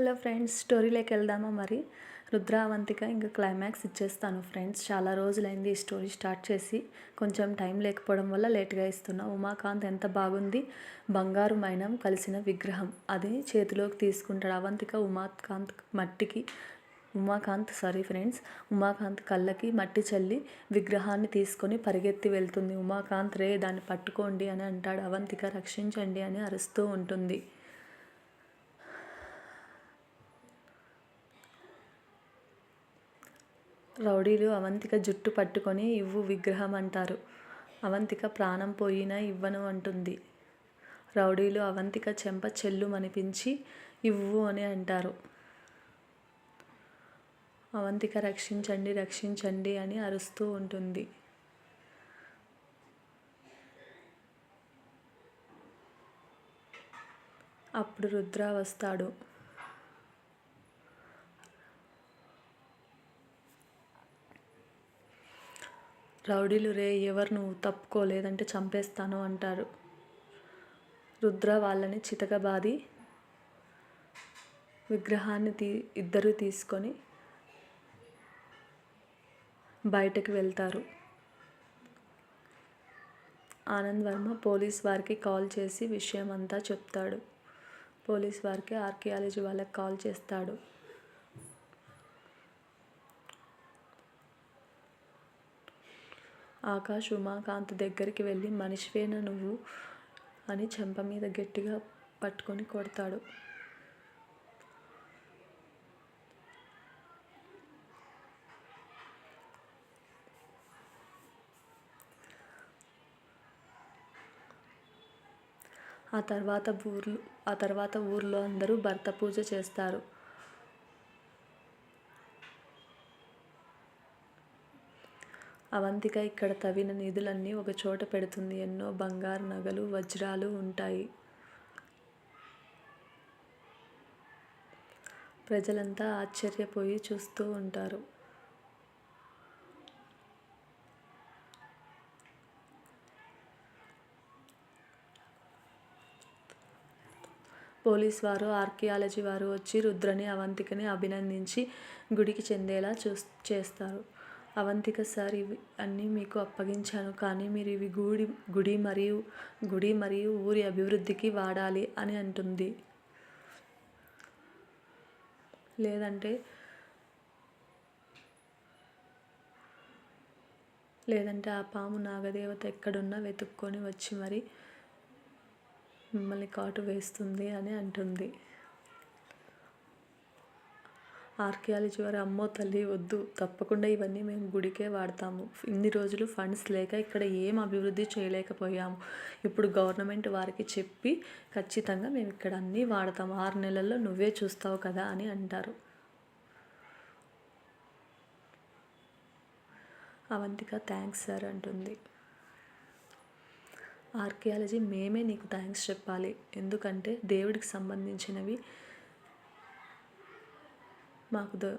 Hello friends స్టోరీలోకి వెళ్దామా మరి? రుద్రావంతిక ఇంకా క్లైమాక్స్ ఇచ్చేస్తాను ఫ్రెండ్స్. చాలా రోజులైంది ఈ స్టోరీ స్టార్ట్ చేసి. కొంచెం టైం లేకపోవడం వల్ల లేట్గా ఇస్తున్నా. ఉమాకాంత్ ఎంత బాగుంది? బంగారు మైనం కలిసిన విగ్రహం. అది చేతిలోకి తీసుకుంటాడు అవంతిక. ఉమాకాంత్ మట్టికి ఉమాకాంత్ సారీ ఫ్రెండ్స్ ఉమాకాంత్ కళ్ళకి మట్టి చల్లి విగ్రహాన్ని తీసుకొని పరిగెత్తి వెళ్తుంది. ఉమాకాంత్ రే దాన్ని పట్టుకోండి అని అంటాడు అవంతిక. రక్షించండి అని అరుస్తూ ఉంటుంది. రౌడీలు అవంతిక జుట్టు పట్టుకొని ఇవ్వు విగ్రహం అంటారు. అవంతిక ప్రాణం పోయినా ఇవ్వను అంటుంది. రౌడీలు అవంతిక చెంప చెల్లుమనిపించి ఇవ్వు అని అంటారు. అవంతిక రక్షించండి రక్షించండి అని అరుస్తూ ఉంటుంది. అప్పుడు రుద్ర వస్తాడు. రౌడీలు రే ఎవరు నువ్వు తప్పుకో లేదంటే చంపేస్తాను అంటారు. రుద్ర వాళ్ళని చితకబాది విగ్రహాన్ని తీ ఇద్దరు తీసుకొని బయటకు వెళ్తారు. ఆనంద్ వర్మ పోలీస్ వారికి కాల్ చేసి విషయం అంతా చెప్తాడు. పోలీస్ వారికి ఆర్కియాలజీ వాళ్ళకి కాల్ చేస్తాడు. ఆకాష్ ఉమాకాంత్ దగ్గరికి వెళ్ళి మనిషివేనా నువ్వు? అని చెంప మీద గట్టిగా పట్టుకొని కొడతాడు. ఆ తర్వాత ఊర్లు ఆ తర్వాత ఊర్లో అందరూ భర్త పూజ చేస్తారు. అవంతిక ఇక్కడ తవ్విన నిధులన్నీ ఒక చోట పెడుతుంది. ఎన్నో బంగారు నగలు వజ్రాలు ఉంటాయి. ప్రజలంతా ఆశ్చర్యపోయి చూస్తూ ఉంటారు. పోలీస్ వారు ఆర్కియాలజీ వారు వచ్చి రుద్రని అవంతికని అభినందించి గుడికి చెందేలా చూ చేస్తారు. అవంతిక సార్ ఇవి అన్నీ మీకు అప్పగించాను. కానీ మీరు ఇవి గుడి గుడి మరియు గుడి మరియు ఊరి అభివృద్ధికి వాడాలి అని అంటుంది. లేదంటే లేదంటే ఆ పాము నాగదేవత ఎక్కడున్నా వెతుక్కొని వచ్చి మరి మిమ్మల్ని కాటు వేస్తుంది అని అంటుంది. ఆర్కియాలజీ వారు అమ్మో తల్లి వద్దు. తప్పకుండా ఇవన్నీ మేము గుడికే వాడతాము. ఇన్ని రోజులు ఫండ్స్ లేక ఇక్కడ ఏం అభివృద్ధి చేయలేకపోయాము. ఇప్పుడు గవర్నమెంట్ వారికి చెప్పి ఖచ్చితంగా మేము ఇక్కడ అన్నీ వాడతాము. ఆరు నెలల్లో నువ్వే చూస్తావు కదా అని అంటారు. అవంతిక థ్యాంక్స్ సార్ అంటుంది. ఆర్కియాలజీ మేమే నీకు థ్యాంక్స్ చెప్పాలి. ఎందుకంటే దేవుడికి సంబంధించినవి మాకు దొ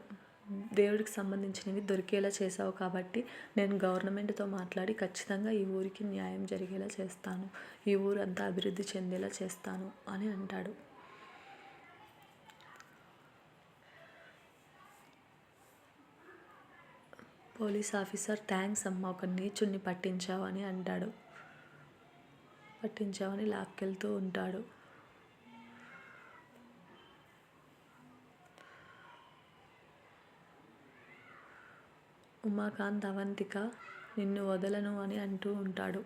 దేవుడికి సంబంధించినవి దొరికేలా చేసావు కాబట్టి నేను గవర్నమెంట్తో మాట్లాడి ఖచ్చితంగా ఈ ఊరికి న్యాయం జరిగేలా చేస్తాను. ఈ ఊరు అంతా అభివృద్ధి చెందేలా చేస్తాను అని అంటాడు. పోలీస్ ఆఫీసర్ థ్యాంక్స్ అమ్మ ఒక నీచుని పట్టించావు అని అంటాడు. పట్టించావని లాక్కెళ్తూ ఉంటాడు. ఉమాకాంత్ అవంతిక నిన్ను వదలను అని అంటూ ఉంటాడు.